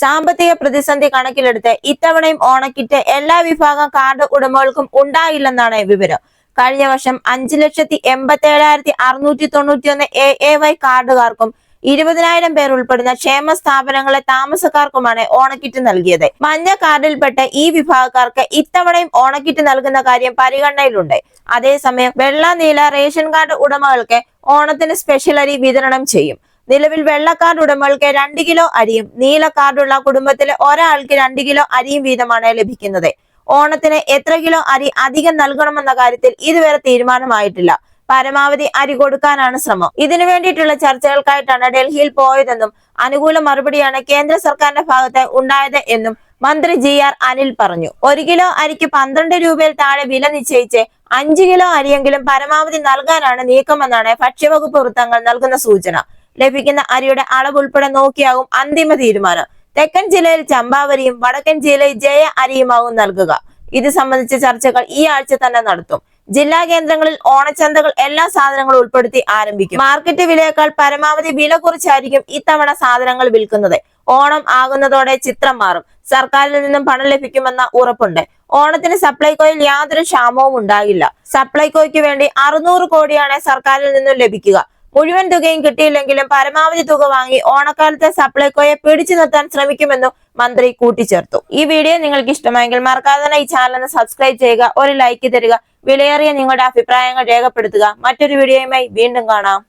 സാമ്പത്തിക പ്രതിസന്ധി കണക്കിലെടുത്ത് ഇത്തവണയും ഓണക്കിറ്റ് എല്ലാ വിഭാഗം കാർഡ് ഉടമകൾക്കും ഉണ്ടായില്ലെന്നാണ് വിവരം. കഴിഞ്ഞ വർഷം അഞ്ചു ലക്ഷത്തി എൺപത്തി ഏഴായിരത്തി അറുന്നൂറ്റി തൊണ്ണൂറ്റി ഒന്ന് എ എ വൈ കാർഡുകാർക്കും ഇരുപതിനായിരം പേർ ഉൾപ്പെടുന്ന ക്ഷേമ സ്ഥാപനങ്ങളെ താമസക്കാർക്കുമാണ് ഓണക്കിറ്റ് നൽകിയത്. മഞ്ഞ കാർഡിൽപ്പെട്ട ഈ വിഭാഗക്കാർക്ക് ഇത്തവണയും ഓണക്കിറ്റ് നൽകുന്ന കാര്യം പരിഗണനയിലുണ്ട്. അതേസമയം വെള്ള നീല റേഷൻ കാർഡ് ഉടമകൾക്ക് ഓണത്തിന് സ്പെഷ്യൽ അരി വിതരണം ചെയ്യും. നിലവിൽ വെള്ള കാർഡ് ഉടമകൾക്ക് രണ്ട് കിലോ അരിയും നീല കാർഡുള്ള കുടുംബത്തിലെ ഒരാൾക്ക് രണ്ട് കിലോ അരിയും വീതമാണ് ലഭിക്കുന്നത്. ഓണത്തിന് എത്ര കിലോ അരി അധികം നൽകണമെന്ന കാര്യത്തിൽ ഇതുവരെ തീരുമാനമായിട്ടില്ല. പരമാവധി അരി കൊടുക്കാനാണ് ശ്രമം. ഇതിനു വേണ്ടിയിട്ടുള്ള ചർച്ചകൾക്കായിട്ടാണ് ഡൽഹിയിൽ പോയതെന്നും അനുകൂല മറുപടിയാണ് കേന്ദ്ര സർക്കാരിന്റെ ഭാഗത്ത് ഉണ്ടായത് എന്നും മന്ത്രി ജി ആർ അനിൽ പറഞ്ഞു. ഒരു കിലോ അരിക്ക് പന്ത്രണ്ട് രൂപയിൽ താഴെ വില നിശ്ചയിച്ച് അഞ്ചു കിലോ അരിയെങ്കിലും പരമാവധി നൽകാനാണ് നീക്കമെന്നാണ് ഭക്ഷ്യവകുപ്പ് വൃത്തങ്ങൾ നൽകുന്ന സൂചന. ലഭിക്കുന്ന അരിയുടെ അളവ് ഉൾപ്പെടെ നോക്കിയാകും അന്തിമ തീരുമാനം. തെക്കൻ ജില്ലയിൽ ചമ്പാവരിയും വടക്കൻ ജില്ലയിൽ ജയ അരിയുമാകും നൽകുക. ഇത് സംബന്ധിച്ച ചർച്ചകൾ ഈ ആഴ്ച തന്നെ നടത്തും. ജില്ലാ കേന്ദ്രങ്ങളിൽ ഓണച്ചന്തകൾ എല്ലാ സാധനങ്ങളും ഉൾപ്പെടുത്തി ആരംഭിക്കും. മാർക്കറ്റ് വിലയേക്കാൾ പരമാവധി വില കുറിച്ചായിരിക്കും ഇത്തവണ സാധനങ്ങൾ വിൽക്കുന്നത്. ഓണം ആകുന്നതോടെ ചിത്രം മാറും. സർക്കാരിൽ നിന്നും പണം ലഭിക്കുമെന്ന ഉറപ്പുണ്ട്. ഓണത്തിന് സപ്ലൈകോയിൽ യാതൊരു ക്ഷാമവും ഉണ്ടാകില്ല. സപ്ലൈകോയ്ക്ക് വേണ്ടി അറുന്നൂറ് കോടിയാണ് സർക്കാരിൽ നിന്നും ലഭിക്കുക. മുഴുവൻ തുകയും കിട്ടിയില്ലെങ്കിലും പരമാവധി തുക വാങ്ങി ഓണക്കാലത്തെ സപ്ലൈകോയെ പിടിച്ചു നിർത്താൻ ശ്രമിക്കുമെന്നും മന്ത്രി കൂട്ടിച്ചേർത്തു. ഈ വീഡിയോ നിങ്ങൾക്ക് ഇഷ്ടമായെങ്കിൽ മറക്കാതെ തന്നെ ഈ ചാനൽ സബ്സ്ക്രൈബ് ചെയ്യുക ഒരു ലൈക്ക് തരിക വിലയേറിയ നിങ്ങളുടെ അഭിപ്രായങ്ങൾ രേഖപ്പെടുത്തുക. മറ്റൊരു വീഡിയോയുമായി വീണ്ടും കാണാം.